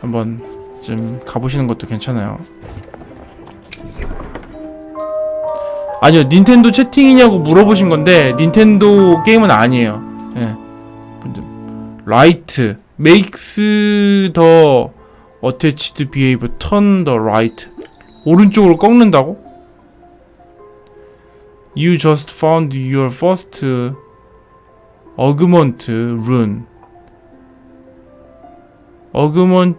한번 좀 가보시는 것도 괜찮아요. 아니요, 닌텐도 채팅이냐고 물어보신 건데 닌텐도 게임은 아니에요. 예. 라이트 the attached behavior turn the right 오른쪽으로 꺾는다고? You just found your first augment rune. Augment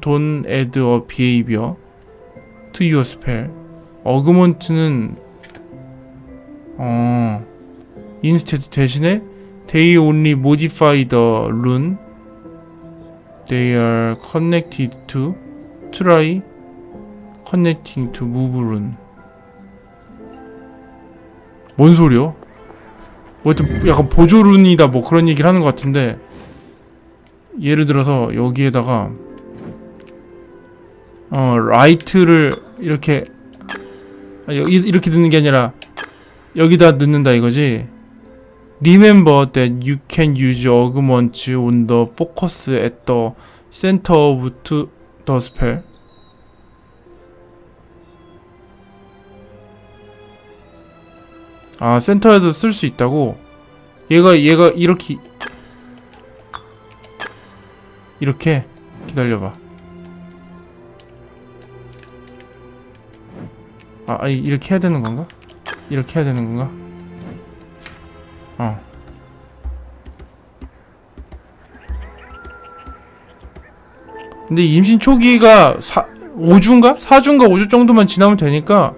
don't add a behavior to your spell. augment는 어 instead 대신에 they only modify the rune they are connected to try connecting to move rune 뭔 소리야? 뭐 하여튼 약간 보조룬이다 뭐 그런 얘기를 하는 것 같은데 예를 들어서 여기에다가 어 라이트를 이렇게 아, 이렇게 넣는 게 아니라 여기다 넣는다 이거지 Remember that you can use augments on the focus at the center of the spell 아 센터에서 쓸 수 있다고 얘가 얘가 이렇게 이렇게 기다려봐 아 아니, 이렇게 해야 되는 건가? 이렇게 해야 되는 건가? 어 근데 임신 초기가 사, 5주인가? 4주인가 5주 정도만 지나면 되니까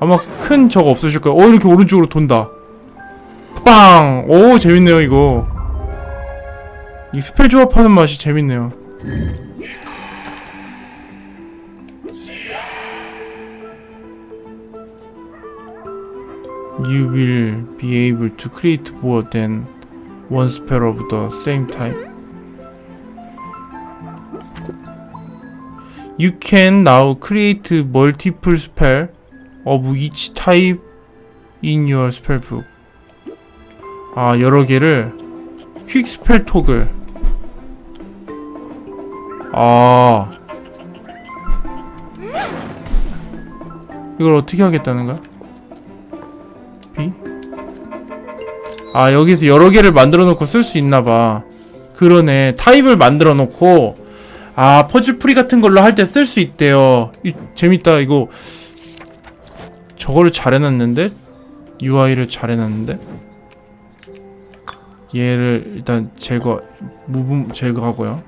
아마 큰적 없으실 거예요. 어 이렇게 오른쪽으로 돈다. 빵! 오 재밌네요 이거. 이 스펠 조합하는 맛이 재밌네요. You will be able to create more than one spell of the same type. You can now create multiple spell of each type in your spellbook. 아, 여러 개를 퀵 스펠 톡을 아. 이걸 어떻게 하겠다는 거야? B? 아, 여기서 여러 개를 만들어 놓고 쓸 수 있나 봐. 그러네. 타입을 만들어 놓고 아, 퍼즐 풀이 같은 걸로 할 때 쓸 수 있대요. 이, 재밌다. 이거 저거를 잘 해놨는데 UI를 잘 해놨는데 얘를 일단 제거 무분 제거하고요.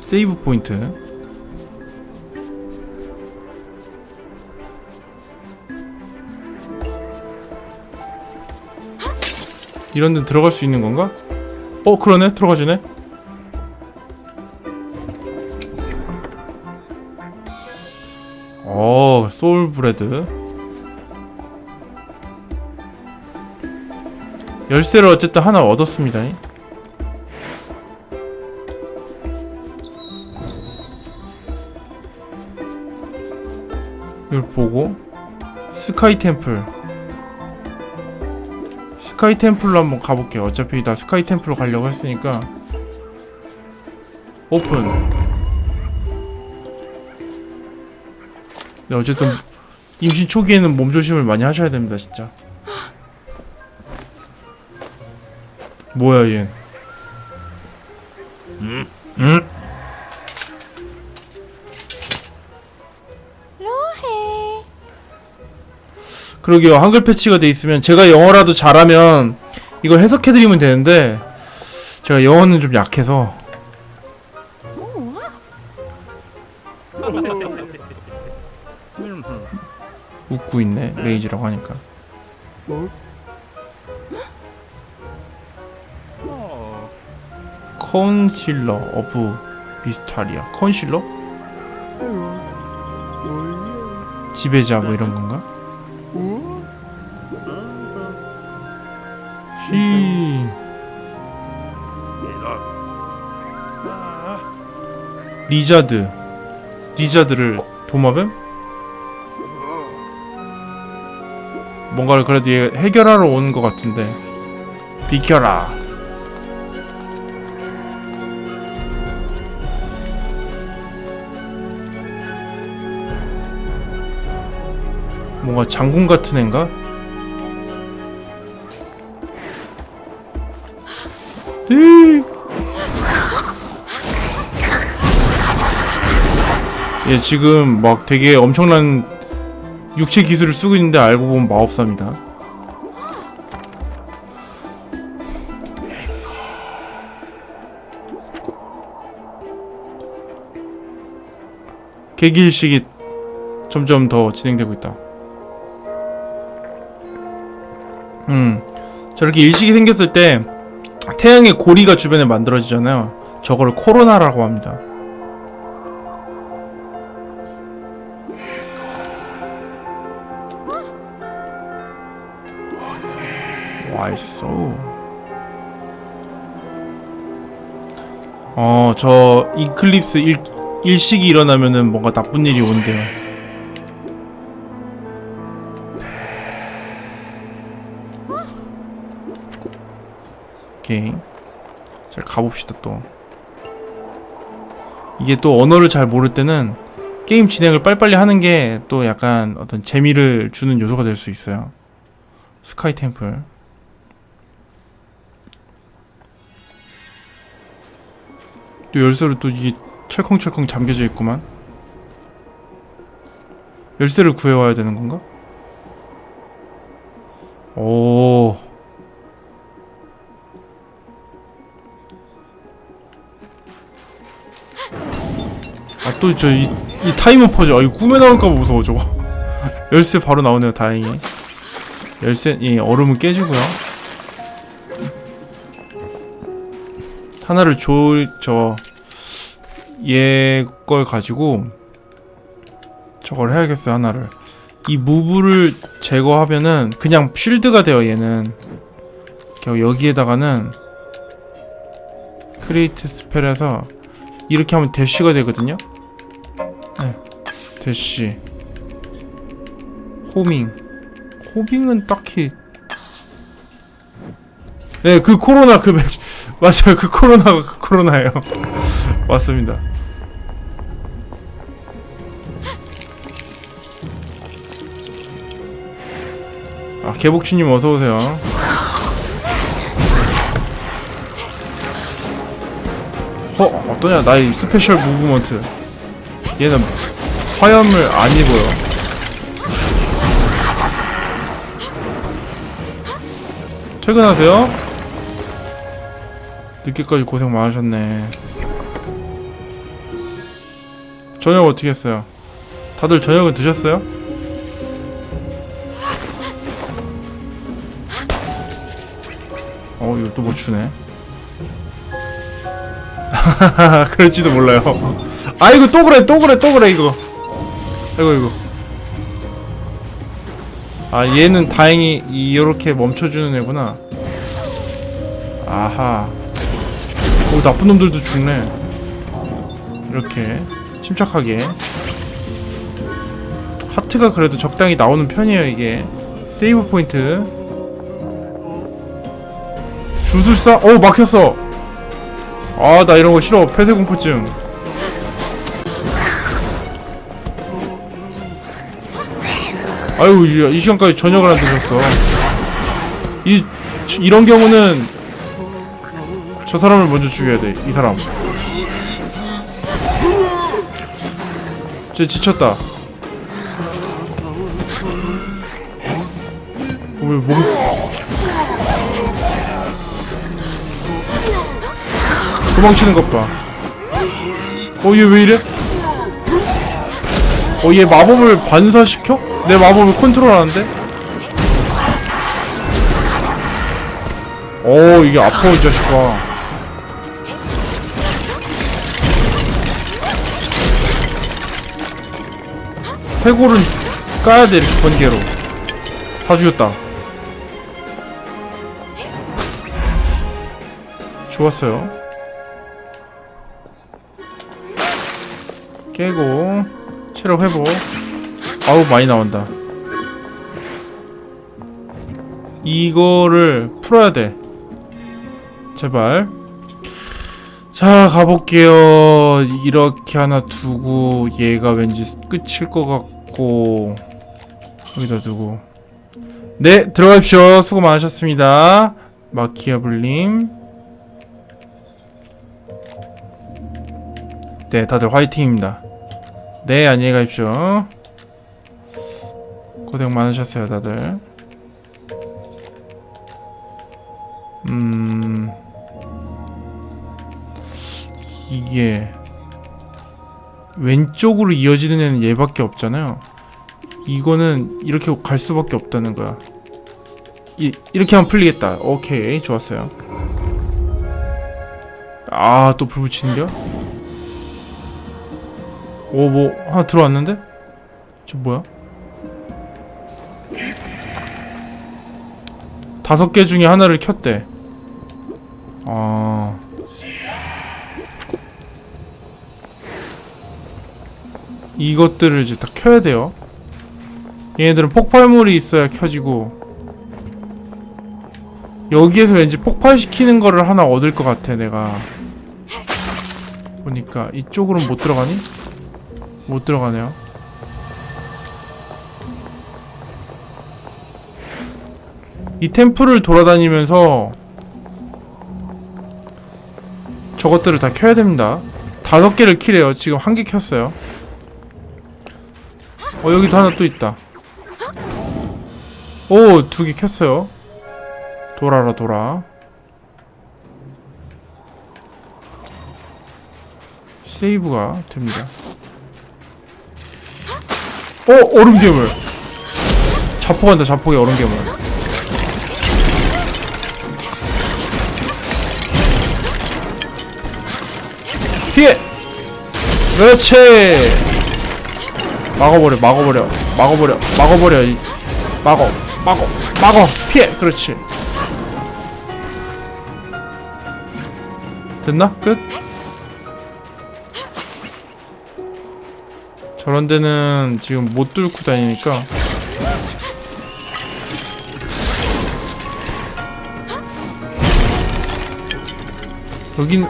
세이브 포인트. 이런 데 들어갈 수 있는 건가? 어 그러네. 들어가지네. 어 소울브레드 열쇠를 어쨌든 하나 얻었습니다 이걸 보고 스카이 템플 스카이 템플로 한번 가볼게요. 어차피 나 스카이 템플로 가려고 했으니까 오픈. 네 어쨌든 임신 초기에는 몸 조심을 많이 하셔야 됩니다, 진짜. 뭐야 얘? 음? 음? 그러게요. 한글 패치가 돼 있으면 제가 영어라도 잘하면 이걸 해석해 드리면 되는데 제가 영어는 좀 약해서 웃고 있네. 레이지라고 하니까. 컨실러 오브 미스타리아. 컨실러? 지배자 뭐 이런 건가? 시 리자드 리자드를 도마뱀? 뭔가를 그래도 얘 해결하러 오는 것 같은데 비켜라 뭔가 장군 같은? 으이. 얘 지금 막 되게 엄청난 육체 기술을 쓰고 있는데 알고 보면 마법사입니다. 계기일식이 점점 더 진행되고 있다. 음, 저렇게 일식이 생겼을 때 태양의 고리가 주변에 만들어지잖아요. 저거를 코로나라고 합니다. 와 있어. 어, 저 이클립스 일, 일식이 일어나면은 뭔가 나쁜 일이 온대요. 오케이. 잘 가봅시다 또. 이게 또 언어를 잘 모를 때는 게임 진행을 빨리빨리 하는 게 또 약간 어떤 재미를 주는 요소가 될 수 있어요. 스카이 템플. 또 열쇠로 또 이게 철컹철컹 잠겨져 있구만. 열쇠를 구해와야 되는 건가? 오. 또저이이 타이머 퍼즐 아 이거 꿈에 나올까봐 무서워 저거. 열쇠 바로 나오네요 다행히. 열쇠 이 얼음은 깨지고요. 하나를 줘저얘 걸 가지고 저걸 해야겠어요 하나를. 이 무브를 제거하면은 그냥 쉴드가 돼요 얘는. 겨- 여기에다가는 크리에이트 스펠에서 이렇게 하면 대쉬가 되거든요. 네 대쉬 호밍. 호밍은 딱히. 네 그 코로나 그 맥... 맞아요. 그 코로나가 그 코로나예요. 맞습니다. 아 개복치님 어서오세요. 어 어떠냐? 나의 스페셜 무브먼트. 얘는 화염을 안 입어요. 퇴근하세요? 늦게까지 고생 많으셨네. 저녁 어떻게 했어요? 다들 저녁은 드셨어요? 어 이거 또뭐 주네? 그럴지도 몰라요. 아이고 또 그래 또 그래 또 그래 이거 이거 이거 아 얘는 다행히 이렇게 멈춰주는 애구나. 아하. 오 나쁜 놈들도 죽네. 이렇게 침착하게. 하트가 그래도 적당히 나오는 편이에요 이게. 세이브 포인트. 주술사? 어 막혔어. 아 나 이런 거 싫어. 폐쇄공포증 아유 이, 이 시간까지 저녁을 안 드셨어 이 이런 경우는 저 사람을 먼저 죽여야 돼이 사람 쟤 지쳤다 어, 왜 몸... 도망치는 것 봐. 어, 얘 왜 이래? 어, 얘 마법을 반사시켜? 내 마법을 컨트롤하는데? 어, 이게 아파, 이 자식아. 해골은 까야 돼, 이렇게 번개로. 다 죽였다. 좋았어요. 깨고 체력 회복. 아우 많이 나온다. 이거를 풀어야 돼. 제발. 자 가볼게요. 이렇게 하나 두고 얘가 왠지 끝일 것 같고. 여기다 두고. 네 들어가십시오. 수고 많으셨습니다. 마키아블님. 네 다들 화이팅입니다 네 안녕히 가십시오. 고생 많으셨어요 다들. 음 이게 왼쪽으로 이어지는 애는 얘밖에 없잖아요. 이거는 이렇게 갈 수밖에 없다는 거야. 이, 이렇게 하면 풀리겠다. 오케이 좋았어요. 아 또 불 붙이는겨? 오 뭐 하나 들어왔는데? 저 뭐야? 다섯 개 중에 하나를 켰대 아 이것들을 이제 다 켜야 돼요 얘네들은 폭발물이 있어야 켜지고 여기에서 왠지 폭발시키는 거를 하나 얻을 것 같아 내가 보니까 이쪽으로는 못 들어가니? 못 들어가네요. 이 템플을 돌아다니면서 저것들을 다 켜야 됩니다. 다섯 개를 키래요. 지금 한 개 켰어요. 어 여기도 하나 또 있다. 오 두 개 켰어요. 돌아라 돌아. 세이브가 됩니다 어 얼음 괴물. 자폭한다 자폭의 얼음 괴물. 피해! 그렇지! 막아버려 막아버려 막아버려 막아버려 이- 막어 막어 막어. 피해! 그렇지. 됐나? 끝? 저런 데는 지금 못 뚫고 다니니까. 여긴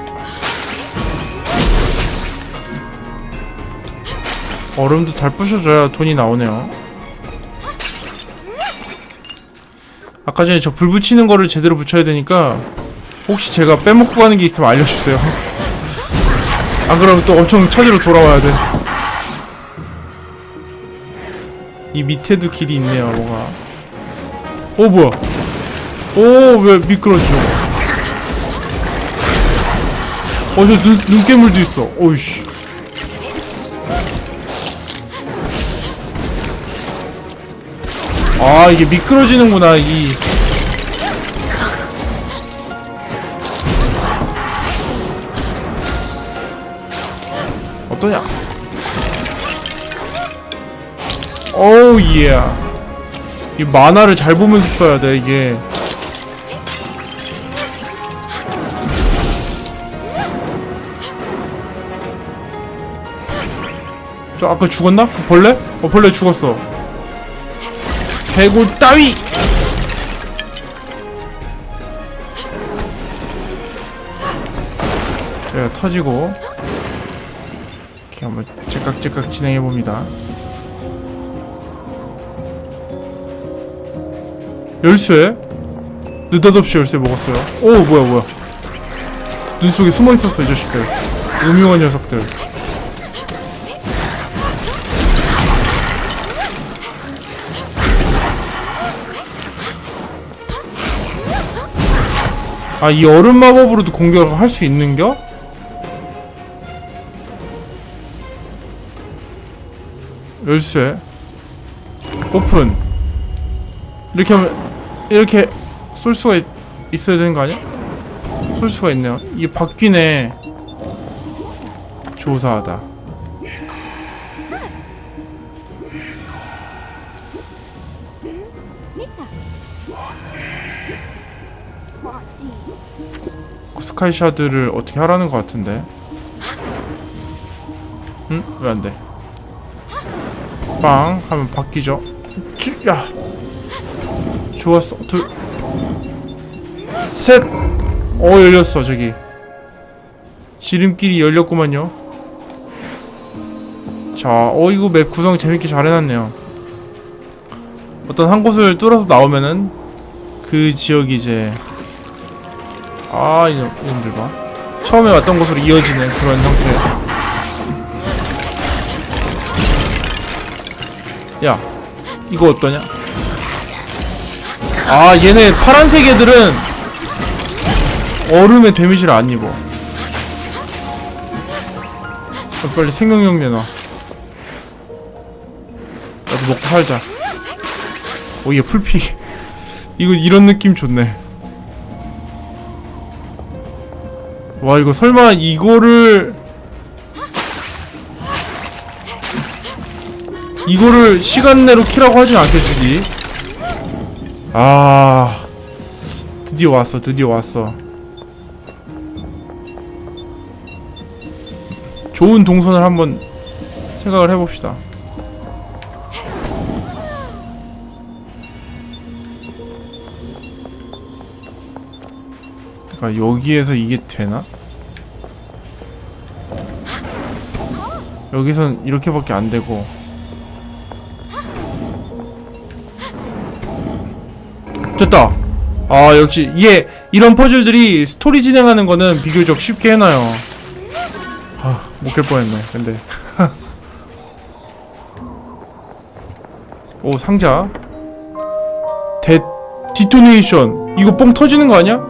얼음도 잘 부셔줘야 돈이 나오네요. 아까 전에 저 불 붙이는 거를 제대로 붙여야 되니까 혹시 제가 빼먹고 가는 게 있으면 알려주세요. 안 그러면 또 엄청 찾으러 돌아와야 돼. 이 밑에도 길이 있네요, 뭐가. 오, 뭐야. 오, 왜 미끄러지죠? 어, 저 눈, 눈괴물도 있어. 오이씨. 아, 이게 미끄러지는구나, 이. 어떠냐? 오우 예. 이 만화를 잘 보면서 써야 돼 이게. 저 아까 죽었나? 그 벌레? 어 벌레 죽었어. 개굴 따위! 제가 터지고 이렇게 한번 째깍째깍 진행해 봅니다. 열쇠? 느닷없이 열쇠 먹었어요. 오 뭐야 뭐야? 눈 속에 숨어 있었어 이 자식들. 음흉한 녀석들. 아 이 얼음 마법으로도 공격을 할 수 있는겨? 열쇠 오픈 이렇게 하면 이렇게 쏠 수가 있, 있어야 되는 거 아니야? 쏠 수가 있네요. 이게 바뀌네. 조사하다. 스카이샤드를 어떻게 하라는 것 같은데? 응? 왜 안 돼? 빵! 하면 바뀌죠. 쭈, 야 좋았어 둘 셋. 어 열렸어 저기. 지름길이 열렸구만요. 자, 어 이거 맵 구성 재밌게 잘 해놨네요. 어떤 한 곳을 뚫어서 나오면은 그 지역이 이제 아 이놈 이놈들 봐. 처음에 왔던 곳으로 이어지는 그런 형태. 야, 이거 어떠냐? 아 얘네 파란색 애들은 얼음에 데미지를 안 입어. 아, 빨리 생명력 내놔. 나도 먹고 살자. 오, 얘 풀피. 이거 이런 느낌 좋네. 와, 이거 설마 이거를 이거를 시간 내로 키라고 하진 않겠지? 아, 드디어 왔어, 드디어 왔어. 좋은 동선을 한번 생각을 해봅시다. 그러니까 여기에서 이게 되나? 여기선 이렇게밖에 안 되고 됐다. 아 역시 이게 이런 퍼즐들이 스토리 진행하는 거는 비교적 쉽게 해놔요. 아, 못깰 뻔했네. 근데 오 상자 데 디토네이션 이거 뻥 터지는 거 아니야?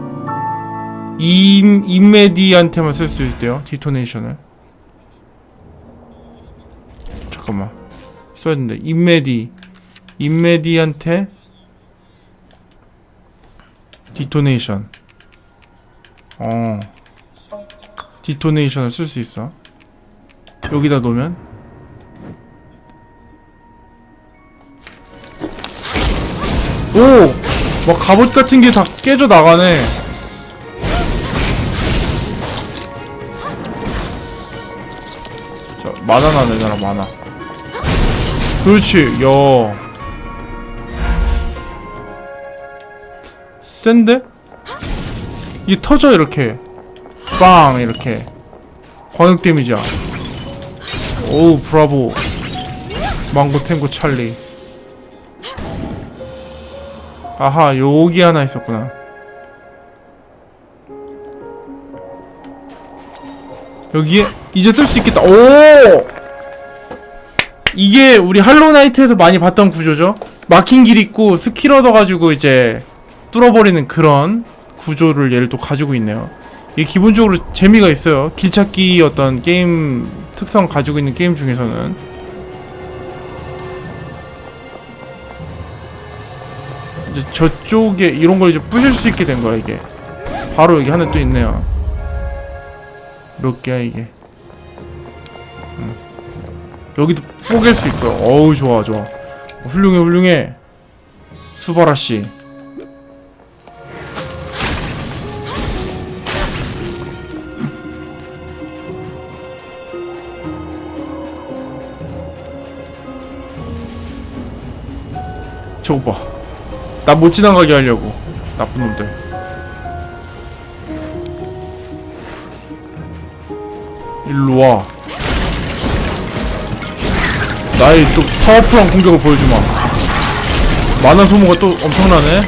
임 임메디한테만 쓸 수 있대요. 디토네이션을 잠깐만 써야 된대. 임메디 임메디한테 디토네이션 어 디토네이션을 쓸 수 있어. 여기다 놓으면 오! 막 갑옷 같은 게 다 깨져 나가네. 자, 만화나 내놔라, 만화. 그렇지, 야. 센데? 이 터져, 이렇게. 빵! 이렇게. 광역 데미지야. 오우, 브라보. 망고 탱고 찰리. 아하, 여기 하나 있었구나. 여기에 이제 쓸 수 있겠다. 오! 이게 우리 할로나이트에서 많이 봤던 구조죠. 막힌 길 있고 스킬 얻어가지고 이제 뚫어버리는 그런 구조를 얘를 또 가지고 있네요. 이게 기본적으로 재미가 있어요. 길찾기 어떤 게임 특성 가지고 있는 게임 중에서는 이제 저쪽에 이런 걸 이제 부실 수 있게 된 거야 이게. 바로 여기 하나 또 있네요. 몇 개야 이게? 음. 여기도 뽀갤 수 있고요. 어우 좋아 좋아. 훌륭해 훌륭해. 수바라 씨. 저거 봐. 나 못 지나가게 하려고. 나쁜 놈들. 일로 와. 나의 또 파워풀한 공격을 보여주마. 만화 소모가 또 엄청나네.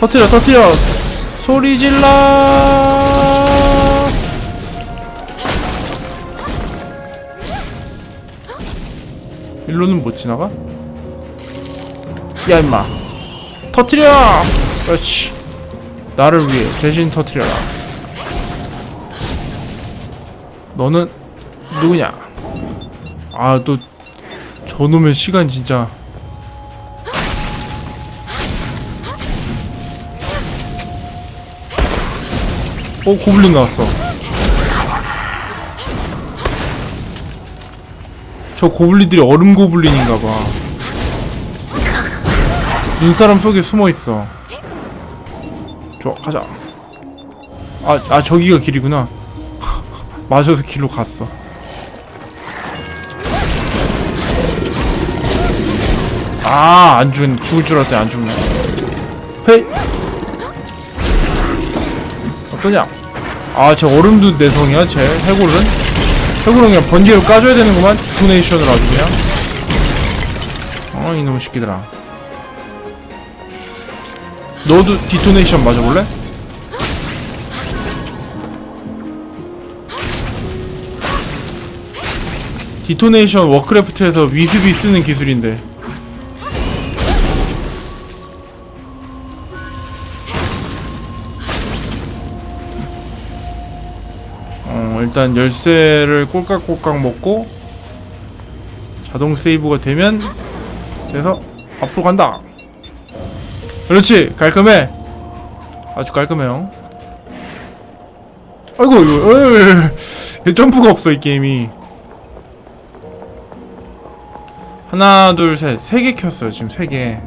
터트려, 터트려. 소리 질러. 일로는 못 지나가? 야 임마. 터트려! 그렇지. 나를 위해 대신 터트려라. 너는 누구냐? 아 또 저놈의 시간 진짜. 어 고블린 나왔어 저 고블린들이 얼음 고블린인가 봐. 눈사람 속에 숨어 있어. 좋아, 가자. 아, 아 저기가 길이구나. 맞아서 길로 갔어. 아, 안 죽, 죽을 줄 알았더니 안 죽네. 헤이 어떠냐 아 저 얼음도 내성이야 쟤 해골은 해골은 그냥 번개로 까줘야 되는구만. 디토네이션을 아주 그냥. 어 이놈의 새끼들아. 너도 디토네이션 맞아볼래? 디토네이션 워크래프트에서 위습이 쓰는 기술인데 어, 일단 열쇠를 꼴깍꼴깍 먹고 자동 세이브가 되면 돼서 앞으로 간다. 그렇지 깔끔해. 아주 깔끔해요. 아이고 이거 에이, 점프가 없어 이 게임이. 하나 둘 셋 세 개 켰어요 지금 세개두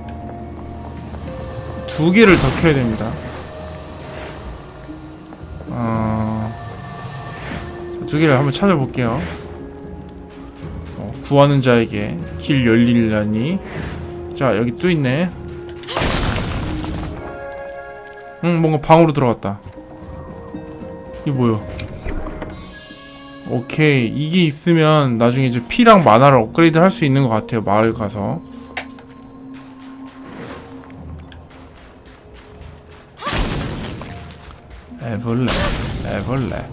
개를 더 켜야 됩니다 두 개를 한번 찾아볼게요. 어, 구하는 자에게 길 열리려니. 자 여기 또 있네. 응 뭔가 방으로 들어갔다. 이게 뭐야 오케이. 이게 있으면 나중에 이제 피랑 만화를 업그레이드 할 수 있는 것 같아요 마을 가서. 에볼레 에볼레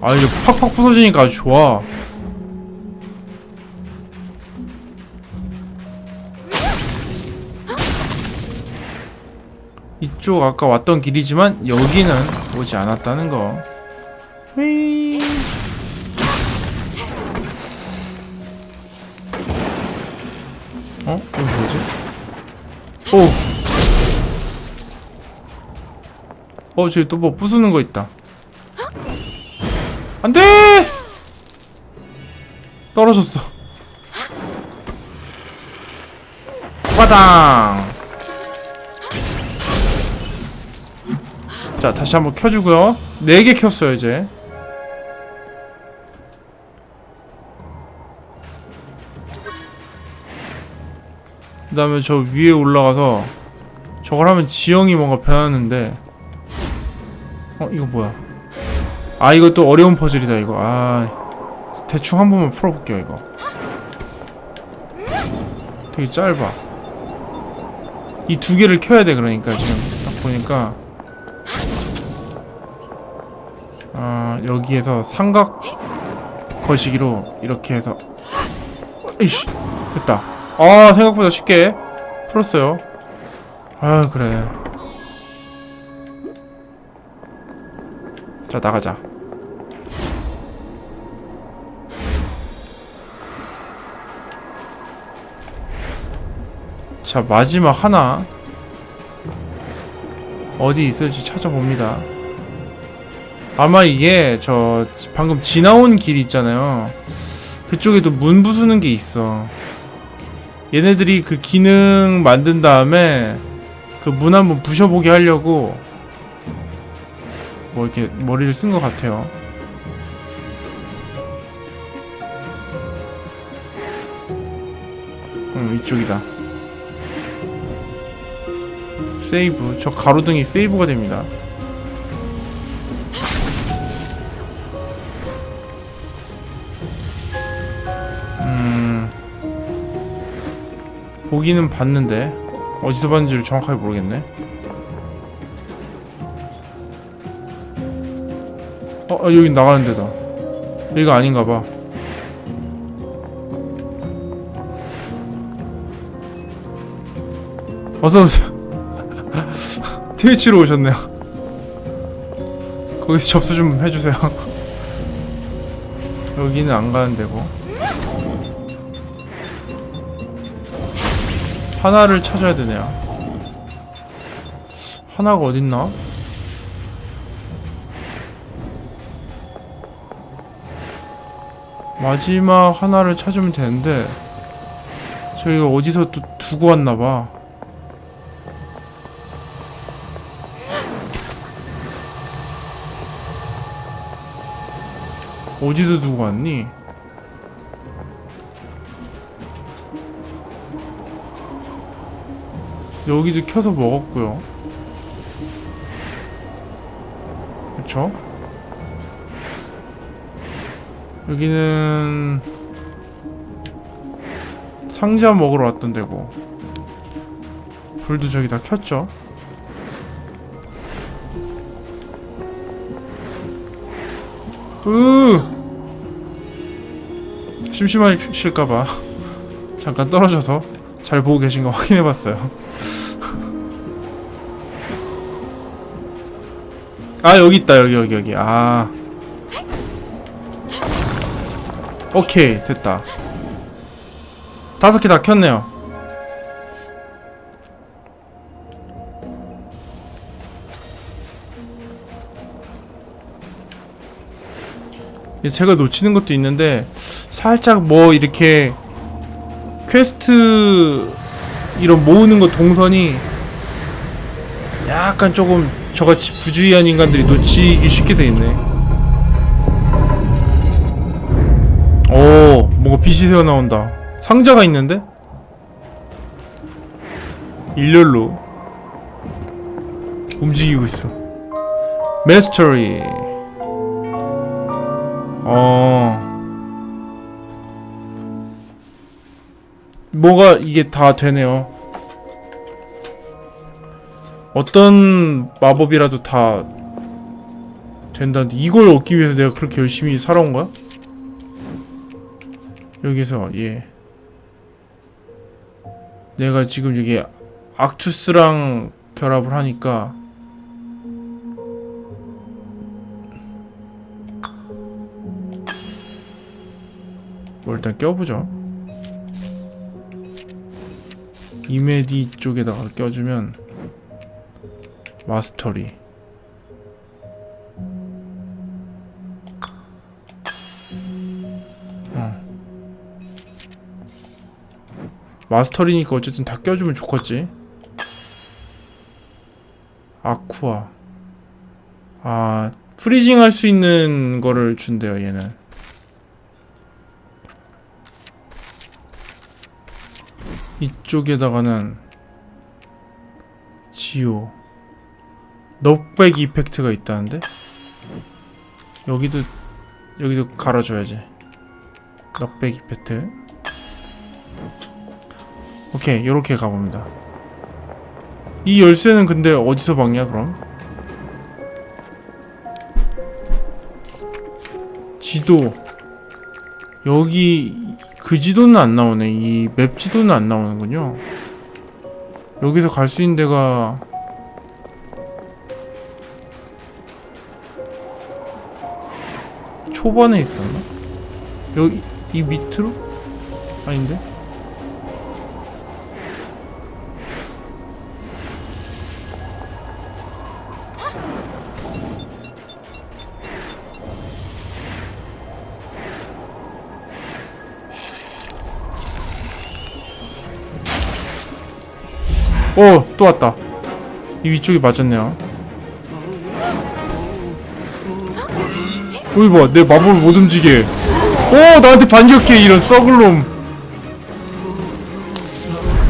아 이게 팍팍 부서지니까 아주 좋아 이쪽 아까 왔던 길이지만 여기는 오지 않았다는 거. 휘. 어? 이거 뭐지? 오. 어, 저기 또 뭐 부수는 거 있다. 안 돼! 떨어졌어. 빠당! 자 다시 한번 켜주고요 4개 켰어요 이제 그 다음에 저 위에 올라가서 저걸 하면 지형이 뭔가 변하는데 어 이거 뭐야 아 이거 또 어려운 퍼즐이다 이거. 아 대충 한 번만 풀어볼게요 이거. 되게 짧아. 이 두 개를 켜야 돼 그러니까 지금 딱 보니까. 아 여기에서 삼각 거시기로 이렇게 해서. 이씨 됐다. 아 생각보다 쉽게 풀었어요. 아 그래. 자 나가자 자 마지막 하나 어디 있을지 찾아봅니다 아마 이게 저 방금 지나온 길 있잖아요. 그쪽에도 문 부수는 게 있어. 얘네들이 그 기능 만든 다음에 그 문 한번 부셔보게 하려고 뭐 이렇게 머리를 쓴 것 같아요. 응, 이쪽이다. 세이브. 저 가로등이 세이브가 됩니다. 음 보기는 봤는데 어디서 봤는지를 정확하게 모르겠네. 어, 어 여기 나가는 데다. 여기가 아닌가 봐. 어서 오세요. 트위치로 오셨네요. 거기서 접수 좀 해주세요. 여기는 안 가는 데고. 하나를 찾아야 되네요. 하나가 어딨나? 마지막 하나를 찾으면 되는데 저희가 어디서 또 두고 왔나봐. 어디서 두고 왔니? 여기도 켜서 먹었고요. 그쵸? 여기는 상자 먹으러 왔던 데고 불도 저기 다 켰죠? 으 심심하실까봐 잠깐 떨어져서 잘 보고 계신가 확인해봤어요. 아 여기 있다. 여기 여기 여기. 아. 오케이. 됐다. 다섯 개 다 켰네요. 제가 놓치는 것도 있는데 살짝 뭐 이렇게 퀘스트 이런 모으는 거 동선이 약간 조금 저같이 부주의한 인간들이 놓치기 쉽게 돼 있네. 오, 뭔가 빛이 새어 나온다. 상자가 있는데? 일렬로 움직이고 있어. 메스터리. 어. 뭐가 이게 다 되네요. 어떤 마법이라도 다 된다는데 이걸 얻기 위해서 내가 그렇게 열심히 살아온 거야? 여기서 예 내가 지금 여기 악투스랑 결합을 하니까 뭐 일단 껴보죠 이메디 쪽에다가 껴주면 마스터리. 어. 마스터리니까 어쨌든 다 껴주면 좋겠지? 아쿠아. 아 프리징 할 수 있는 거를 준대요 얘는 이쪽에다가는 지오. 넉백 이펙트가 있다는데? 여기도 여기도 갈아줘야지. 넉백 이펙트. 오케이 요렇게 가봅니다. 이 열쇠는 근데 어디서 막냐 그럼? 지도. 여기 그 지도는 안 나오네 이 맵 지도는 안 나오는군요 여기서 갈 수 있는 데가 초반에 있었나? 여기 이 밑으로? 아닌데? 오, 또 왔다. 이 위쪽이 맞았네요. 어이 봐, 내 마법을 못 움직여. 오, 나한테 반격해, 이런 썩을 놈.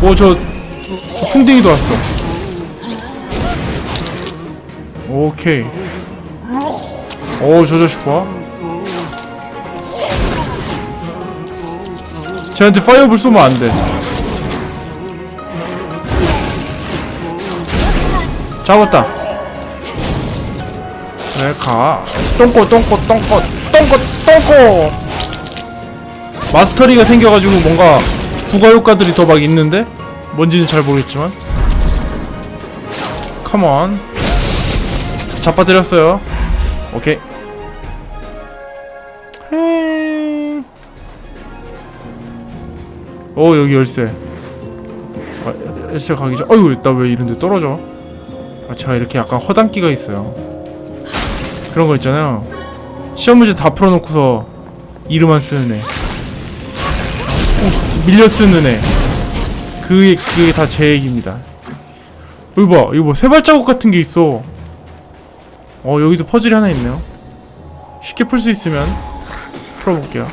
오, 저, 저 풍뎅이도 왔어. 오케이. 오, 저 자식 봐. 쟤한테 파이어볼 쏘면 안 돼. 잡았다. 그래 가. 똥꼬 똥꼬 똥꼬 똥꼬 똥꼬. 마스터리가 생겨가지고 뭔가 부가 효과들이 더 막 있는데 뭔지는 잘 모르겠지만. 컴온. 잡아드렸어요. 오케이. 오 여기 열쇠. 자, 열쇠 가기 전. 어이구 나왜 이런데 떨어져? 아, 제가 이렇게 약간 허당기가 있어요. 그런 거 있잖아요. 시험 문제 다 풀어놓고서 이름만 쓰는 애. 어, 밀려 쓰는 애. 그게 그게 다 제 얘기입니다. 여기 봐, 이거 뭐 세발자국 같은 게 있어. 어 여기도 퍼즐이 하나 있네요. 쉽게 풀 수 있으면 풀어볼게요.